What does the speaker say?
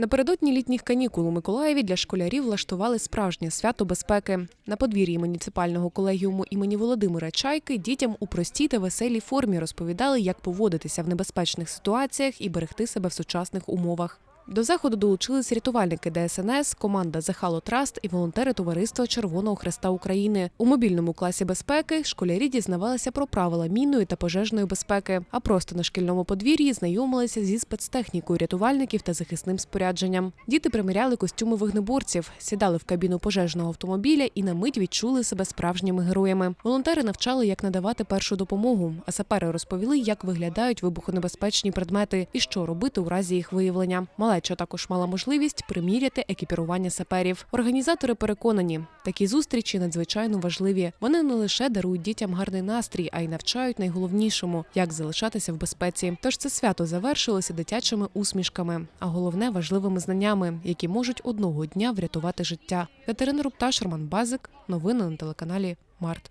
Напередодні літніх канікул у Миколаєві для школярів влаштували справжнє свято безпеки. На подвір'ї муніципального колегіуму імені Володимира Чайки дітям у простій та веселій формі розповідали, як поводитися в небезпечних ситуаціях і берегти себе в сучасних умовах. До заходу долучились рятувальники ДСНС, команда Захало Траст і волонтери Товариства Червоного Хреста України. У мобільному класі безпеки школярі дізнавалися про правила мінної та пожежної безпеки, а просто на шкільному подвір'ї знайомилися зі спецтехнікою рятувальників та захисним спорядженням. Діти приміряли костюми вогнеборців, сідали в кабіну пожежного автомобіля і на мить відчули себе справжніми героями. Волонтери навчали, як надавати першу допомогу, а сапери розповіли, як виглядають вибухонебезпечні предмети і що робити у разі їх виявлення. Малеча також мала можливість приміряти екіпірування саперів. Організатори переконані, такі зустрічі надзвичайно важливі. Вони не лише дарують дітям гарний настрій, а й навчають найголовнішому як залишатися в безпеці. Тож це свято завершилося дитячими усмішками, а головне важливими знаннями, які можуть одного дня врятувати життя. Катерина Рупташ, Роман Базик. Новини на телеканалі Март.